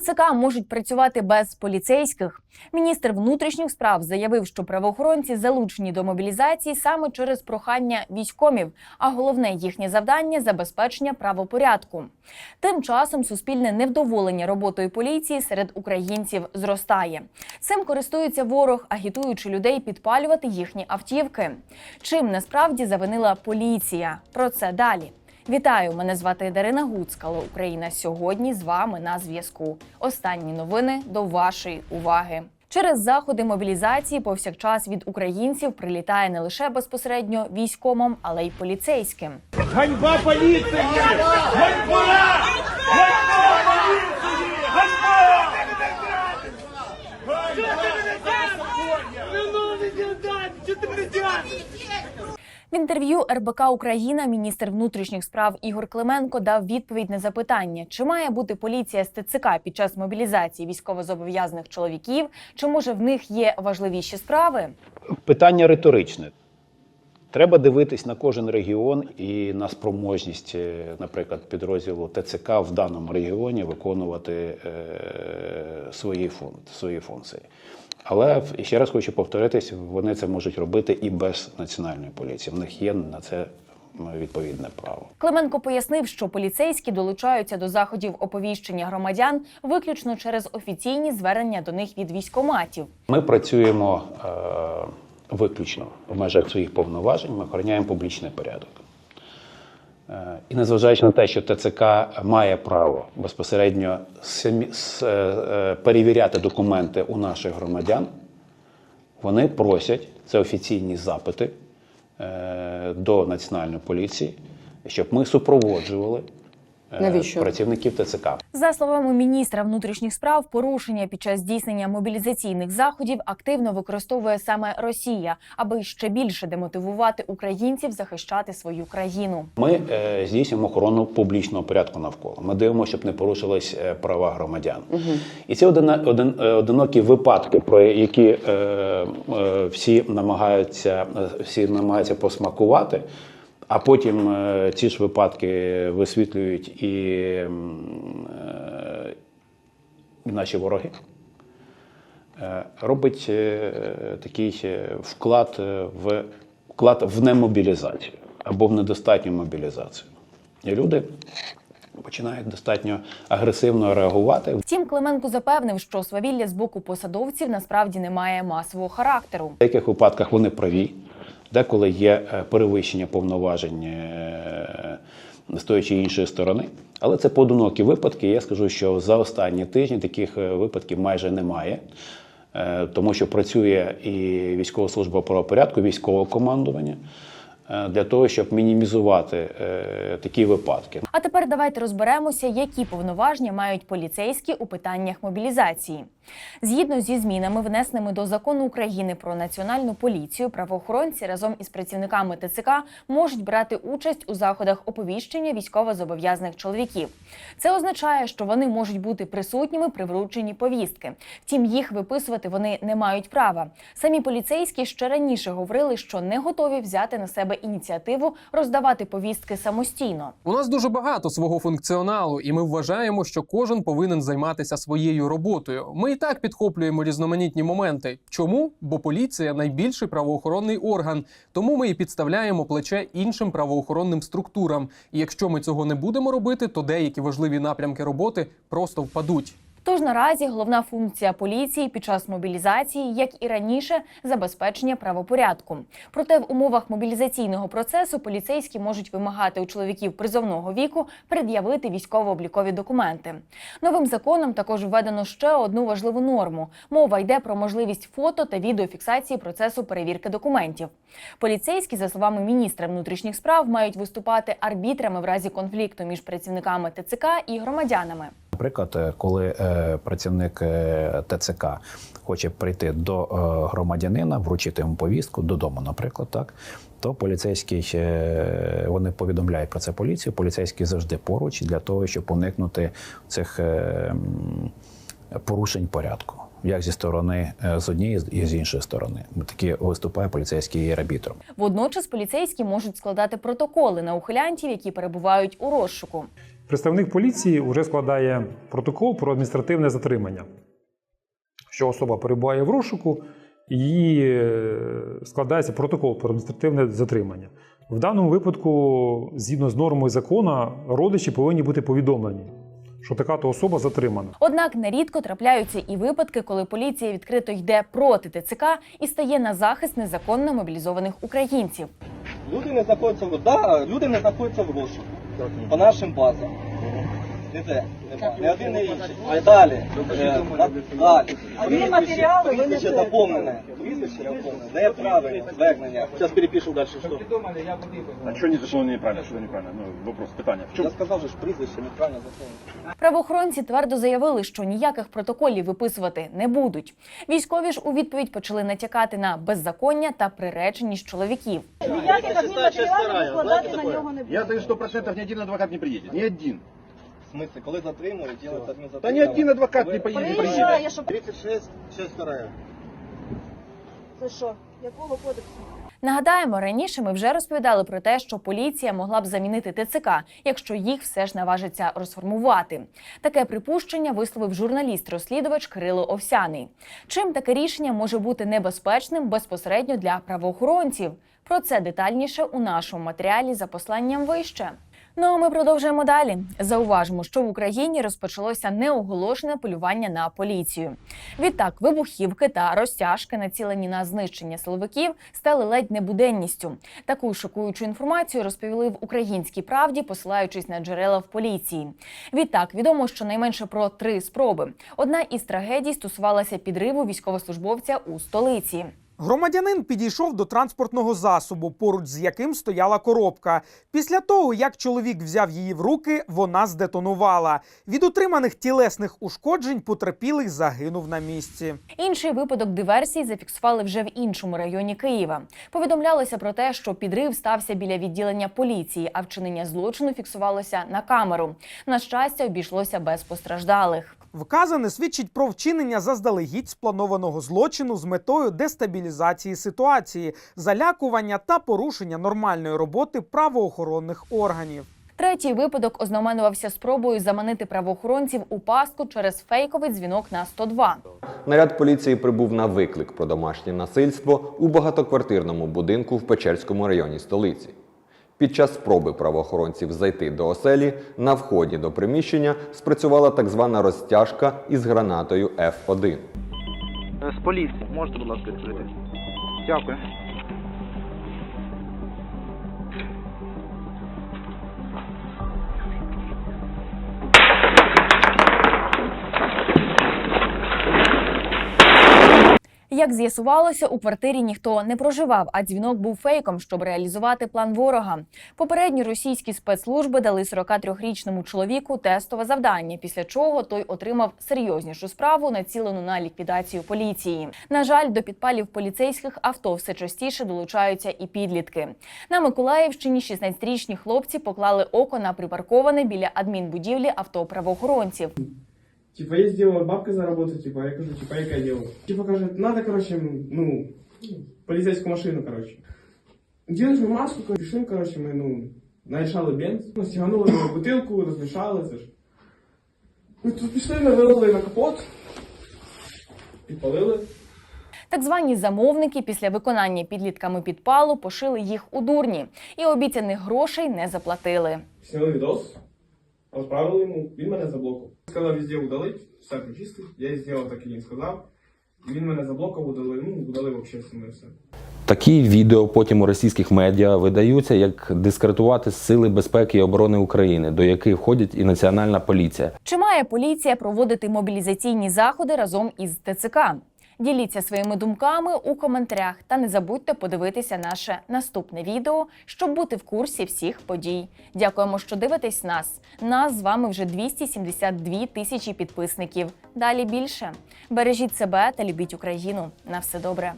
ТЦК можуть працювати без поліцейських. Міністр внутрішніх справ заявив, що правоохоронці залучені до мобілізації саме через прохання військомів, а головне їхнє завдання забезпечення правопорядку. Тим часом суспільне невдоволення роботою поліції серед українців зростає. Цим користується ворог, агітуючи людей підпалювати їхні автівки. Чим насправді завинила поліція? Про це далі. Вітаю! Мене звати Дарина Гуцкало. Україна сьогодні з вами на зв'язку. Останні новини до вашої уваги. Через заходи мобілізації повсякчас від українців прилітає не лише безпосередньо військовим, але й поліцейським. Ганьба поліції! Ганьба! Ганьба В інтерв'ю РБК Україна міністр внутрішніх справ Ігор Клименко дав відповідь на запитання, чи має бути поліція з ТЦК під час мобілізації військовозобов'язаних чоловіків, чи може в них є важливіші справи. Питання риторичне. Треба дивитись на кожен регіон і на спроможність, е, наприклад, підрозділу ТЦК в даному регіоні виконувати е, свої, фун, свої функції. Але ще раз хочу повторитись, вони це можуть робити і без національної поліції. В них є на це відповідне право. Клименко пояснив, що поліцейські долучаються до заходів оповіщення громадян виключно через офіційні звернення до них від військоматів. Ми працюємо е, виключно в межах своїх повноважень, ми охороняємо публічний порядок. Е, і незважаючи на те, що ТЦК має право безпосередньо е, е, перевіряти документи у наших громадян, вони просять це офіційні запити до Національної поліції, щоб ми супроводжували Навіщо? працівників ТЦК. За словами міністра внутрішніх справ, порушення під час здійснення мобілізаційних заходів активно використовує саме Росія, аби ще більше демотивувати українців захищати свою країну. Ми е, здійснюємо охорону публічного порядку навколо. Ми дивимося, щоб не порушились е, права громадян. І ці одина, один, е, одинокі випадки, про які е, е, всі намагаються е, всі намагаються посмакувати. А потім е, ці ж випадки висвітлюють і, е, наші вороги. Е, робить такий вклад в вклад в немобілізацію або в недостатню мобілізацію. І люди починають достатньо агресивно реагувати. Втім, Клименко запевнив, що свавілля з боку посадовців насправді не має масового характеру. В деяких випадках вони праві, деколи є е, перевищення повноважень е, з тої чи іншої сторони. Але це поодинокі випадки. Я скажу, що за останні тижні таких е, випадків майже немає. Тому що працює і військова служба правопорядку, військове командування для того, щоб мінімізувати такі випадки. А тепер давайте розберемося, які повноваження мають поліцейські у питаннях мобілізації. Згідно зі змінами, внесеними до закону України про національну поліцію, правоохоронці разом із працівниками ТЦК можуть брати участь у заходах оповіщення військовозобов'язаних чоловіків. Це означає, що вони можуть бути присутніми при врученні повістки. Втім, їх виписувати вони не мають права. Самі поліцейські ще раніше говорили, що не готові взяти на себе ініціативу роздавати повістки самостійно. У нас дуже багато свого функціоналу, і ми вважаємо, що кожен повинен займатися своєю роботою. Ми так підхоплюємо різноманітні моменти. Чому? Бо поліція найбільший правоохоронний орган, тому ми і підставляємо плече іншим правоохоронним структурам. І якщо ми цього не будемо робити, то деякі важливі напрямки роботи просто впадуть. Тож наразі головна функція поліції під час мобілізації, як і раніше, забезпечення правопорядку. Проте в умовах мобілізаційного процесу поліцейські можуть вимагати у чоловіків призовного віку пред'явити військово-облікові документи. Новим законом також введено ще одну важливу норму. Мова йде про можливість фото та відеофіксації процесу перевірки документів. Поліцейські, за словами міністра внутрішніх справ, мають виступати арбітрами в разі конфлікту між працівниками ТЦК і громадянами. Наприклад, е, коли е, працівник е, ТЦК хоче прийти до громадянина, вручити йому повістку додому, наприклад, так. То поліцейський вони повідомляють про це поліцію. Поліцейський завжди поруч для того, щоб уникнути цих порушень порядку, як зі сторони з однієї і з іншої сторони. Такі виступає поліцейський арбітром. Водночас поліцейські можуть складати протоколи на ухилянтів, які перебувають у розшуку. Представник поліції вже складає протокол про адміністративне затримання, що особа перебуває в розшуку, і е, складається протокол про адміністративне затримання. В даному випадку, згідно з нормою закону, родичі повинні бути повідомлені, що така то особа затримана. Однак нерідко трапляються і випадки, коли поліція відкрито йде проти ТЦК і стає на захист незаконно мобілізованих українців. Люди не знаходяться в да, люди не знаходяться в розшуку по нашим базам. Нема. Не один, не інший. А далі. е, на- Далі. Одні матеріали ви не Прізвище те. доповнене. Прізвище доповнене. Де правильно звернення? Зараз перепишу далі. Що? А что незаконно неправильно? Что неправильно? Ну, вопрос, питание. В чем? Я сказав, же ж прізвище неправильно заповнене. Правоохоронці твердо заявили, що ніяких протоколів виписувати не будуть. Військові ж у відповідь почали натякати на беззаконня та приреченість чоловіків. Ніяких адмінматеріалів викладати на нього не Я буде. даю сто процентов, ни один адвокат не приедет. Ни один. В смысле, коли затримують, ділять Да адмінзатримання. ни один адвокат не приедет. Приїжджає, щоб 36, часть вторая. це що? Якого кодексу? Нагадаємо, раніше ми вже розповідали про те, що поліція могла б замінити ТЦК, якщо їх все ж наважиться розформувати. Таке припущення висловив журналіст-розслідувач Кирило Овсяний. Чим таке рішення може бути небезпечним безпосередньо для правоохоронців? Про це детальніше у нашому матеріалі за посланням вище. Ну а ми продовжуємо далі. Зауважимо, що в Україні розпочалося неоголошене полювання на поліцію. Відтак, вибухівки та розтяжки, націлені на знищення силовиків, стали ледь не буденністю. Таку шокуючу інформацію розповіли в українській правді, посилаючись на джерела в поліції. Відтак, відомо щонайменше про три спроби. Одна із трагедій стосувалася підриву військовослужбовця у столиці. Громадянин підійшов до транспортного засобу, поруч з яким стояла коробка. Після того, як чоловік взяв її в руки, вона здетонувала. Від отриманих тілесних ушкоджень потерпілий загинув на місці. Інший випадок диверсії зафіксували вже в іншому районі Києва. Повідомлялося про те, що підрив стався біля відділення поліції, а вчинення злочину фіксувалося на камеру. На щастя, обійшлося без постраждалих. Вказане свідчить про вчинення заздалегідь спланованого злочину з метою дестабілізації ситуації, залякування та порушення нормальної роботи правоохоронних органів. Третій випадок ознаменувався спробою заманити правоохоронців у пастку через фейковий дзвінок на 102. Наряд поліції прибув на виклик про домашнє насильство у багатоквартирному будинку в Печерському районі столиці. Під час спроби правоохоронців зайти до оселі на вході до приміщення спрацювала так звана розтяжка із гранатою F1. З поліції. Можете, будь ласка, відкрити? Дякую. Як з'ясувалося, у квартирі ніхто не проживав, а дзвінок був фейком, щоб реалізувати план ворога. Попередні російські спецслужби дали 43-річному чоловіку тестове завдання, після чого той отримав серйознішу справу, націлену на ліквідацію поліції. На жаль, до підпалів поліцейських авто все частіше долучаються і підлітки. На Миколаївщині 16-річні хлопці поклали око на припарковане біля адмінбудівлі авто правоохоронців. Типа, я сделала бабка заработать, типа, я кажу, типа, яка дело. Типа, кажет, надо, короче, ну, полицейскую машину, короче. Делаешь маску, пішли, короче, ми, ну, нарішали бенз, ну, стяганули ми бутилку, розмішали, це ж. Ми тут пішли, ми вилили на капот, підпалили. Так звані замовники після виконання підлітками підпалу пошили їх у дурні і обіцяних грошей не заплатили. Сняли відос, відправили йому, він мене заблокав. Сказав везде удалить, все почистив, я і зробив так, як він сказав. Він мене заблокав, удалив, ну, удалив взагалі саме все. Такі відео потім у російських медіа видаються як дискредитувати сили безпеки і оборони України, до яких входять і національна поліція. Чи має поліція проводити мобілізаційні заходи разом із ТЦК? Діліться своїми думками у коментарях та не забудьте подивитися наше наступне відео, щоб бути в курсі всіх подій. Дякуємо, що дивитесь нас. Нас з вами вже 272 тисячі підписників. Далі більше. Бережіть себе та любіть Україну. На все добре.